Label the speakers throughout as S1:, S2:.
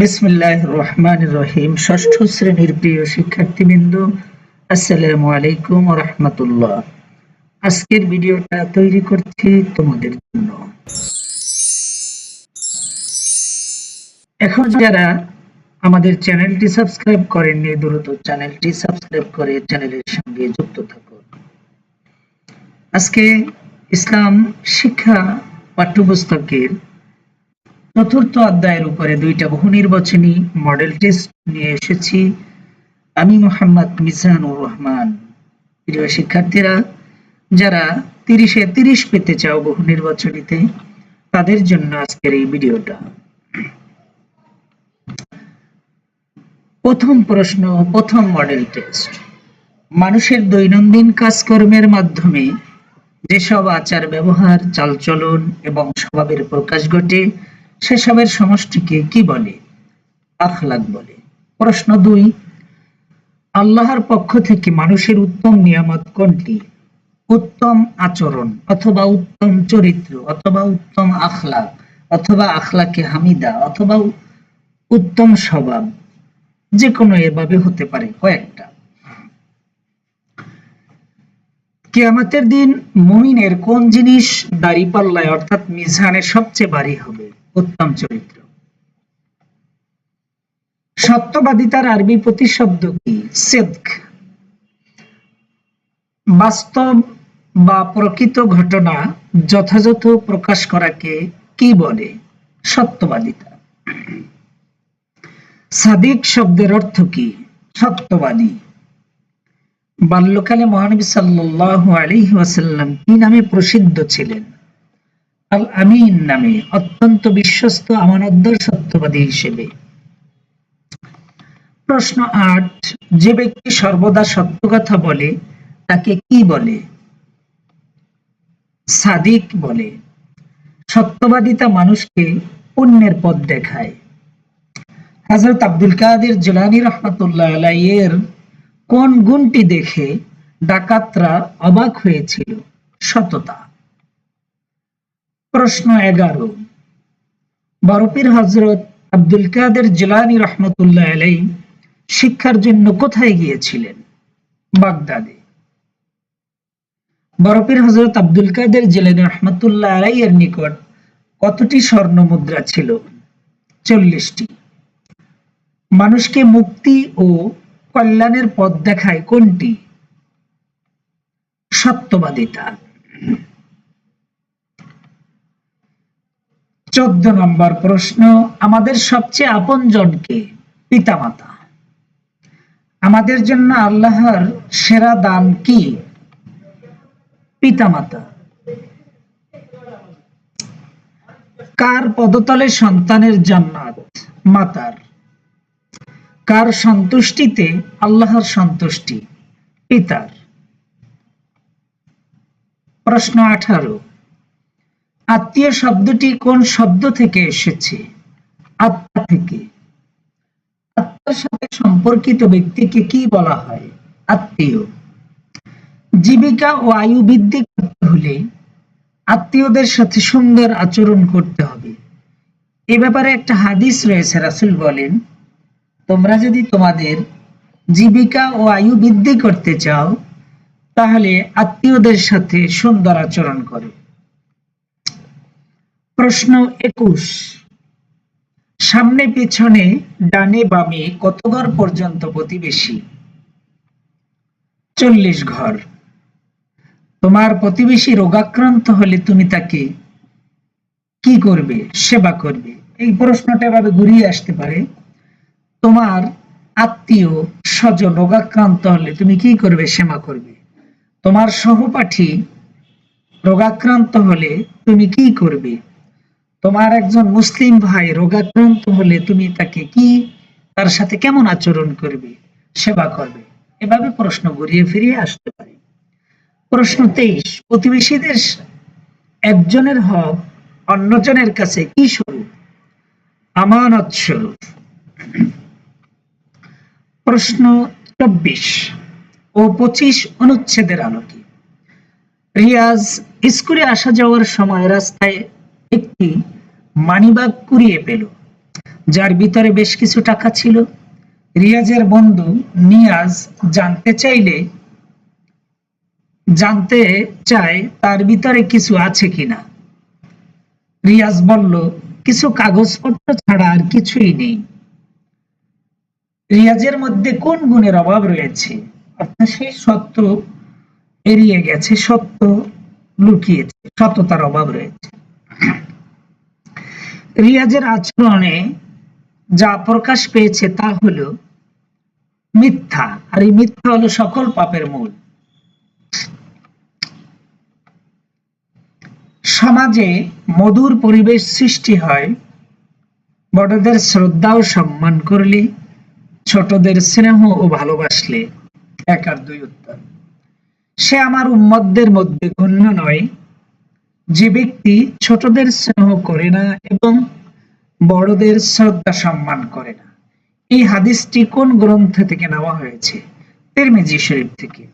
S1: বিসমিল্লাহ রহমান রহিম। ষষ্ঠ শ্রেণির প্রিয় শিক্ষার্থীবৃন্দ, আসসালামু আলাইকুম রহমতুল্লাহ। আজকের ভিডিওটা তৈরি করছি তোমাদের জন্য। এখন যারা আমাদের চ্যানেলটি সাবস্ক্রাইব করেননি, দ্রুত চ্যানেলটি সাবস্ক্রাইব করে চ্যানেলের সঙ্গে যুক্ত থাকুন। আজকে ইসলাম শিক্ষা পাঠ্যপুস্তকের চতুর্থ অধ্যায়ের উপরে দুইটা বহু নির্বাচনী মডেল টেস্ট নিয়ে এসেছি। আমি মোহাম্মদ মিজানুর রহমান। প্রিয় শিক্ষার্থীরা, যারা তিরিশে তিরিশ পেতে চাও বহু নির্বাচনীতে, তাদের জন্য আজকের এই ভিডিওটা। প্রথম প্রশ্ন, প্রথম মডেল টেস্ট মানুষের দৈনন্দিন কাজকর্মের মাধ্যমে যেসব আচার ব্যবহার চালচলন এবং স্বভাবের প্রকাশ ঘটে সেসবের সমষ্টিকে কি বলে? আখলাক বলে। প্রশ্ন দুই, আল্লাহর পক্ষ থেকে মানুষের উত্তম নিয়ামত কোনটি? উত্তম আচরণ অথবা উত্তম চরিত্র অথবা উত্তম আখলাক অথবা আখলাকে হামিদা অথবা উত্তম স্বভাব। যে কোনো এভাবে হতে পারে কয়েকটা। কেয়ামতের দিন মুমিনের কোন জিনিস দাড়ি পাল্লায় অর্থাৎ মিজানে সবচেয়ে ভারী হবে? উত্তম চরিত্র। সত্যবাদিতার আরবি প্রতিশব্দ কি? সেদক। বাস্তব বা প্রকৃত ঘটনা যথাযথ প্রকাশ করাকে কি বলে? সত্যবাদিতা। সাদিক শব্দের অর্থ কি? সত্যবাদী। বাল্যকালে মহানবী সাল্লাল্লাহু আলাইহি ওয়াসাল্লাম কি নামে প্রসিদ্ধ ছিলেন? আল আমিন নামে অত্যন্ত বিশ্বস্ত আমানতদার সত্যবাদী হিসেবে। প্রশ্ন আট, যে ব্যক্তি সর্বদা সত্য কথা বলে, তাকে কি বলে? সাদিক বলে, সত্যবাদিতা মানুষকে পুণ্যের পথ দেখায়। হজরত আব্দুল কাদের জেলানি রহমতুল্লাহ আলাইয়ের কোন গুণটি দেখে ডাকাতরা অবাক হয়েছিল? সততা। প্রশ্ন এগারো। বরফির হজরত আব্দুল কাদের জিলানি রহমতুল্লাহ আলাই শিক্ষার জন্য কোথায় গিয়েছিলেন? বাগদাদে। বরফির হজরত আব্দুল কাদের জিলানি রহমতুল্লাহ আলাই এর নিকট কতটি স্বর্ণ মুদ্রা ছিল? চল্লিশটি। মানুষকে মুক্তি ও কল্যাণের পথ দেখায় কোনটি? সত্যবাদিতা। চোদ্দ নম্বর প্রশ্ন, আমাদের সবচেয়ে আপন জনকে পিতামাতা। আমাদের জন্য আল্লাহর সেরা দান কি? পিতামাতা। কার পদতলে সন্তানের জান্নাত? মাতার। কার সন্তুষ্টিতে আল্লাহর সন্তুষ্টি? পিতার। প্রশ্ন আঠারো। আত্মীয় শব্দটি কোন শব্দ থেকে এসেছে? আত্মা থেকে। আত্মার সাথে সম্পর্কিত ব্যক্তিকে কি বলা হয়? আত্মীয়। জীবিকা ও আয়ু বৃদ্ধি করতে হলে আত্মীয়দের সাথে সুন্দর আচরণ করতে হবে। এ ব্যাপারে একটা হাদিস রয়েছে, রাসুল বলেন, তোমরা যদি তোমাদের জীবিকা ও আয়ু বৃদ্ধি করতে চাও, তাহলে আত্মীয়দের সাথে সুন্দর আচরণ করো। প্রশ্ন একুশ। সামনে পিছনে, ডানে বামে কত ঘর পর্যন্ত প্রতিবেশী? চল্লিশ ঘর। তোমার প্রতিবেশী রোগাক্রান্ত হলে তুমি তাকে কি করবে? সেবা করবে। এই প্রশ্নটা এভাবে ঘুরিয়ে আসতে পারে। তোমার আত্মীয় স্বজন রোগাক্রান্ত হলে তুমি কি করবে? সেবা করবে। তোমার সহপাঠী রোগাক্রান্ত হলে তুমি কি করবে? তোমার একজন মুসলিম ভাই রোগাক্রান্ত হলে তুমি তাকে কি, তার সাথে কেমন আচরণ করবে, সেবা করবে? এভাবে প্রশ্ন ঘুরিয়ে ফিরিয়ে আসতে পারে। প্রশ্ন তেইশ, প্রতিবেশীদের একজনের হক অন্যজনের কাছে কি স্বরূপ? আমানত স্বরূপ। প্রশ্ন চব্বিশ ও পঁচিশ অনুচ্ছেদের আলোকে। রিয়াজ স্কুলে আসা যাওয়ার সময় রাস্তায় একটি মানিবাগ কুড়িয়ে পেল। যার ভিতরে বেশ কিছু টাকা ছিল। রিয়াজের বন্ধু নিয়াজ জানতে চাইলে, জানতে চায় তার ভিতরে কিছু আছে কিনা। রিয়াজ বলল, কিছু কাগজপত্র ছাড়া আর কিছুই নেই। রিয়াজের মধ্যে কোন গুণের অভাব রয়েছে? অর্থাৎ সেই সত্য এড়িয়ে গেছে, সত্য লুকিয়েছে, সততার অভাব রয়েছে। রিয়াজের আচরণে যা প্রকাশ পেয়েছে তা হলো মিথ্যা। আর এই মিথ্যা হলো সকল পাপের মূল। সমাজে মধুর পরিবেশ সৃষ্টি হয় বড়দের শ্রদ্ধা ও সম্মান করলে, ছোটদের স্নেহ ও ভালোবাসলে। এক আর দুই উত্তর। সে আমার উম্মতদের মধ্যে গণ্য নয় যে ব্যক্তি ছোটদের স্নেহ করে না এবং বড়দের শ্রদ্ধা সম্মান করে না। এই হাদিসটি কোন গ্রন্থ থেকে নেওয়া হয়েছে? তিরমিজি শরীফ থেকে।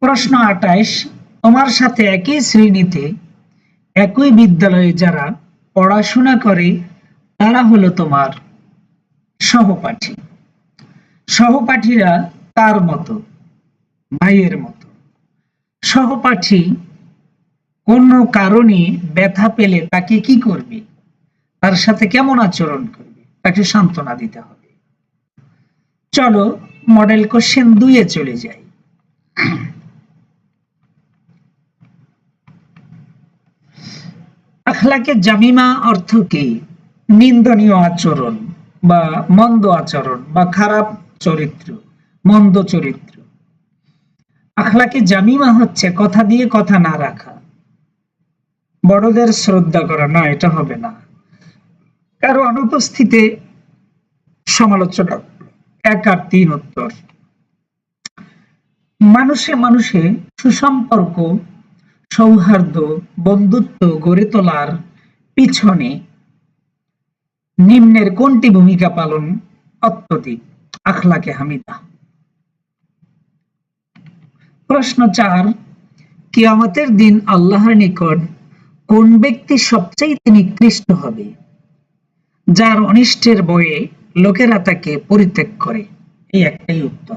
S1: প্রশ্ন আটাইশ তোমার সাথে একই শ্রেণীতে একই বিদ্যালয়ে যারা পড়াশোনা করে, তারা হলো তোমার সহপাঠী। সহপাঠীরা তার মতো ভাইয়ের মতো। সহপাঠী কোন কারণে ব্যথা পেলে তাকে কি করবে? তার সাথে কেমন আচরণ করবে? তাকে সান্ত্বনা দিতে হবে। চলো মডেল কোশ্চেন দুইয়ে চলে যাই। আখলাকে জামিমা অর্থ কি? নিন্দনীয় আচরণ বা মন্দ আচরণ বা খারাপ চরিত্র, মন্দ চরিত্র। আখলাকে জামিমা হচ্ছে কথা দিয়ে কথা না রাখা। বড়দের শ্রদ্ধা করা, না, এটা হবে না। কারও অনুপস্থিতে সমালোচনা, এক আর তিন উত্তর। মানুষে মানুষে সুসম্পর্ক, সৌহার্দ্য, বন্ধুত্ব গড়ে তোলার পিছনে নিম্নের কোনটি ভূমিকা পালন অত্যধিক? আখলাকে হামিদা। প্রশ্ন চার, কিয়ামতের দিন আল্লাহর নিকট কোন ব্যক্তি সবচেয়ে নিকৃষ্ট হবে? যার অনিষ্টের বয়ে লোকেরা তাকে পরিত্যাগ করে। এই একটাই উত্তর।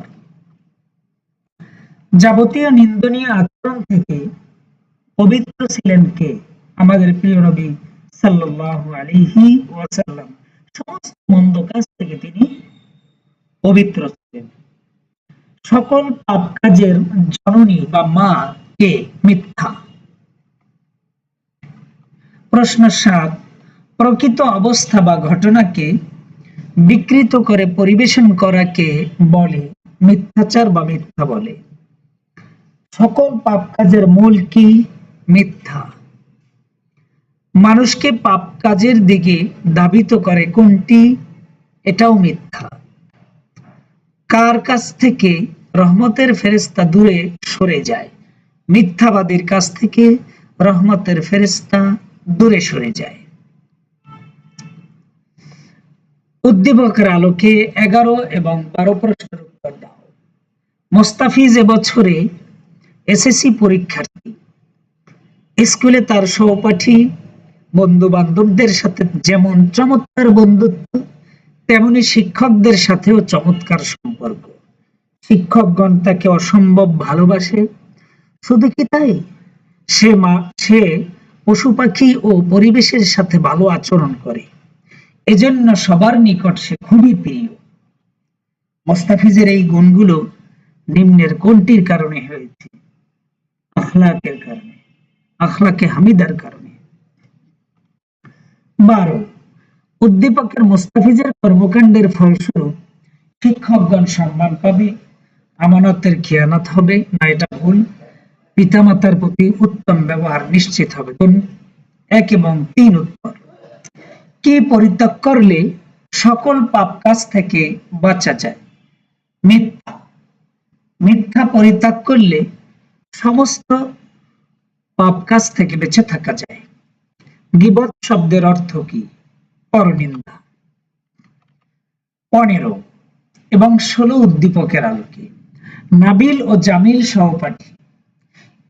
S1: যাবতীয় নিন্দনীয় আচরণ থেকে পবিত্র ছিলেন কে? আমাদের প্রিয় নবী সাল্লাল্লাহু আলাইহি ওয়াসাল্লাম। সমস্ত মন্দ কাজ থেকে তিনি পবিত্র সকল পাপ কাজের জননী বা মা কে মিথ্যা? প্রশ্ন সাত, প্রকৃত অবস্থা বা ঘটনাকে বিকৃত করে পরিবেশন করাকে বলে মিথ্যাচার বা মিথ্যা বলে। সকল পাপ কাজের মূল কি? মিথ্যা। মানুষকে পাপ কাজের দিকে দাবিত করে কোনটি? এটাও মিথ্যা। কার কাছ থেকে রহমতের ফেরেস্তা দূরে সরে যায়। মিথ্যাবাদীর কাছ থেকে রহমতের ফেরেস্তা দূরে সরে যায়। উদ্দীপকের আলোকে এগারো এবং বারো প্রশ্নের উত্তর দাও। মোস্তাফিজ এবছরে এসএসসি পরীক্ষার্থী। স্কুলে তার সহপাঠী বন্ধু বান্ধবদের সাথে যেমন চমৎকার বন্ধুত্ব, তেমনি শিক্ষকদের সাথেও চমৎকার সম্পর্ক। শিক্ষকগণ তাকে অসম্ভব ভালোবাসে। শুধু কি তাই? সে মা, সে পশু পাখি ও পরিবেশের সাথে ভালো আচরণ করে। এজন্য সবার নিকট সে খুবই প্রিয়। মোস্তাফিজের এই গুণগুলো নিম্নের কোনটির কারণে হয়েছে? আখলাকের কারণে, আখলাকে হামিদার কারণে। বারো, উদ্দীপকের মোস্তাফিজের কর্মকাণ্ডের ফলস্বরূপ শিক্ষকগণ সম্মান পাবে। আমানতের খেয়ানত হবে, না এটা ভুল। পিতামাতার প্রতি উত্তম ব্যবহার নিশ্চিত হবে। কোন? এক এবং তিন উত্তর। কি পরিত্যাগ করলে সকল পাপ কাজ থেকে বাঁচা যায়? মিথ্যা। মিথ্যা পরিত্যাগ করলে সমস্ত পাপ কাজ থেকে বেঁচে থাকা যায়। গিবত শব্দের অর্থ কি? পরনিন্দা। পনেরো এবং ষোলো উদ্দীপকের আলোকে। নাবিল ও জামিল সহপাঠী।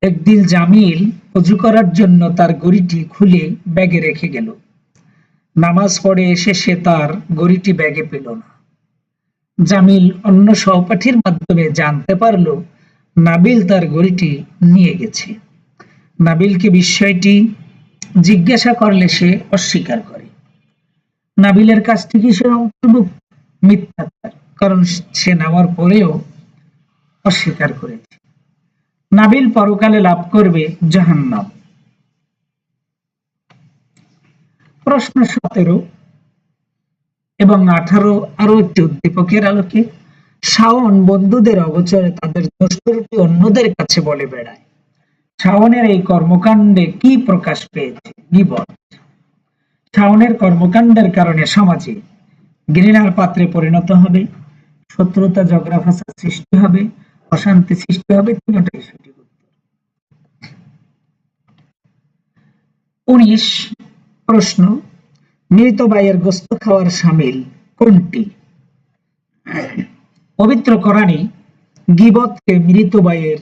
S1: একদিন জামিল অজু করার জন্য তার গড়িটি খুলে ব্যাগে রেখে গেল। নামাজ পড়ে এসে সে তার গড়িটি ব্যাগে পেল না। জামিল অন্য সহপাঠীর মাধ্যমে জানতে পারল, নাবিল তার গড়িটি নিয়ে গেছে। নাবিলকে বিষয়টি জিজ্ঞাসা করলে সে অস্বীকার করে। নাবিলের থেকে সে অন্তর্ভুক্ত মিথ্যাচার কারণ সে নেওয়ার পরেও অস্বীকার করেছে। নাবিল পরকালে লাভ করবে জাহান্নাম। প্রশ্ন সতেরো এবং আঠারো আরও একটি উদ্দীপকের আলোকে শাওন বন্ধুদের অগোচরে তাদের দোষত্রুটি অন্যদের কাছে বলে বেড়ায়। শাওনের এই কর্মকাণ্ডে কি প্রকাশ পেয়েছে? গিবত শাওনের কর্মকাণ্ডের কারণে সমাজে ঘৃণার পাত্রে পরিণত হবে, শত্রুতা, ঝগড়া, ফাঁসার সৃষ্টি হবে অশান্তি সৃষ্টি হবে তিনটাই উত্তর উনিশ প্রশ্ন, মৃত ভাইয়ের গোস্ত খাওয়ার সামিল কোনটি? পবিত্র কোরআনে গিবতকে মৃত বাইয়ের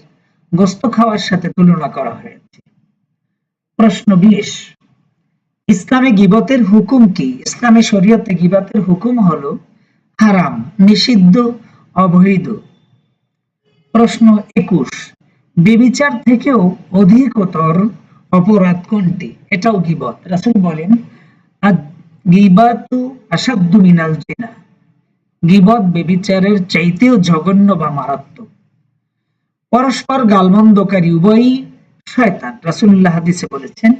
S1: গোস্ত খাওয়ার সাথে তুলনা করা হয়েছে। প্রশ্ন বিশ, ইসলামে গিবতের হুকুম কি? ইসলামে শরীয়তে গিবতের হুকুম হলো হারাম, নিষিদ্ধ, অবৈধ। প্রশ্ন একুশ। বেবিচার থেকেও অধিকতর অপরাধ কোনটি? এটাও গিবত রাসূল বলেন গিবাতু মিনাল গিবত বেবিচারের চাইতেও জঘন্য বা মারাত্মক। পরস্পর গালমন্দকারী উভয়ই শয়তান। রাসূলুল্লাহ হাদিসে বলেছেন,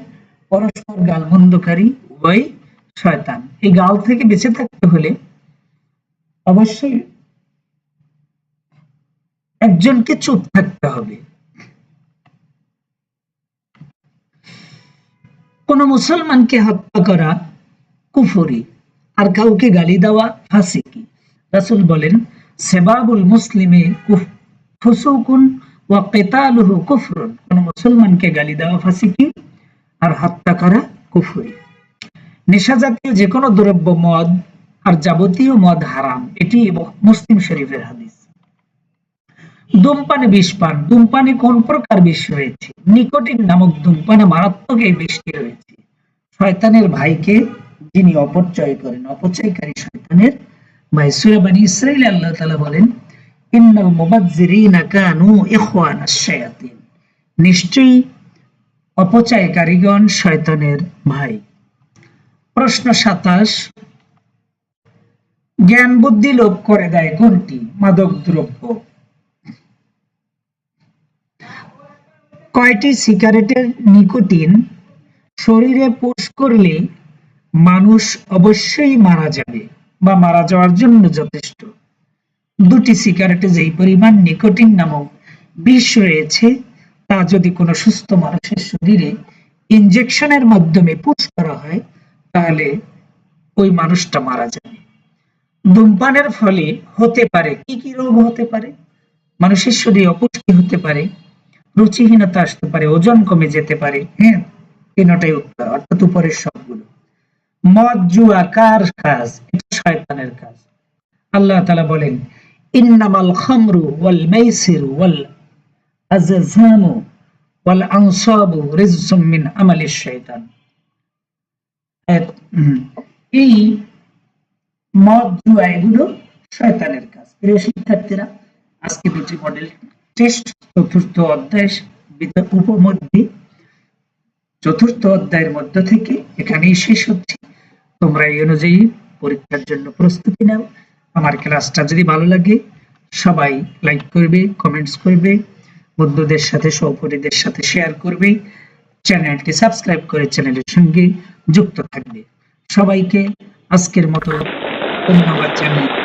S1: পরস্পর গালমন্দকারী উভয় শয়তান। এই গাল থেকে বেঁচে থাকতে হলে অবশ্যই একজনকে চুপ থাকতে হবে। কোন মুসলমানকে হত্যা করা কুফরি, আর কাউকে গালি দেওয়া ফাসিকি। রাসূল বলেন, সেবাবুল মুসলিমে ফুসুকুন ওয়া কিতালুহু কুফরুন। কোন মুসলমানকে গালি দেওয়া ফাসিকি আর হত্যা করা কুফরি। নেশা জাতীয় যে কোনো দ্রব্য, মদ আর যাবতীয় মদ হারাম, এটি মুসলিম শরীফের হাদিস। ধূমপানে বিষ পান। ধূমপানে কোন প্রকার বিষ রয়েছে? নিকোটিন নামক ধূমপানে মারাত্মক এই বিষটি রয়েছে। শয়তানের ভাইকে যিনি অপচয় করেন, অপচয়কারী শয়তানের ভাই সূরা বানী ইসরাইল আল্লাহ তাআলা বলেন, ইন্নাল কানু নিশ্চয়ই অপচয়কারীগণ শয়তানের ভাই। প্রশ্ন সাতাশ, জ্ঞান বুদ্ধি লোপ করে দেয় কোনটি? মাদক দ্রব্য। কয়টি সিগারেটের নিকোটিন? শরীরে পুশ করলে মানুষ অবশ্যই মারা যাবে বা মারা যাওয়ার জন্য যথেষ্ট। দুটি সিগারেটে যেই পরিমাণ নিকোটিন নামক বিষ রয়েছে, তা যদি কোনো সুস্থ মানুষের শরীরে ইনজেকশনের মাধ্যমে পুশ করা হয়, তাহলে ওই মানুষটা মারা যাবে। ধূমপানের ফলে হতে পারে, কি কি রোগ হতে পারে? মানুষের শরীরে অপুষ্টি হতে পারে রুচিহীনতা আসতে পারে, ওজন কমে যেতে পারে হ্যাঁ? তিনটাই উত্তর, অর্থাৎ উপরের সবগুলো। মদ, জুয়া, কার কাজ? এটা শয়তানের কাজ। আল্লাহ তালা বলেন, ইন্নামাল খামরু ওয়াল ওয়াল ওয়াল শয়তান এই মদ, জুয়া, এগুলো শয়তানের কাজ। প্রিয় শিক্ষার্থীরা আজকে দুটি মডেল টেস্ট চতুর্থ অধ্যায় উপমধ্যে। চতুর্থ অধ্যায়ের মধ্য থেকে এখানেই শেষ হচ্ছে। তোমরা এই অনুযায়ী পরীক্ষার জন্য প্রস্তুতি নাও। আমার ক্লাসটা যদি ভালো লাগে, সবাই লাইক করবে কমেন্টস করবে, বন্ধুদের সাথে সহপরীদের সাথে শেয়ার করবে। চ্যানেলটি সাবস্ক্রাইব করে চ্যানেলের সঙ্গে যুক্ত থাকবে। সবাইকে আজকের মতো ধন্যবাদ জানাই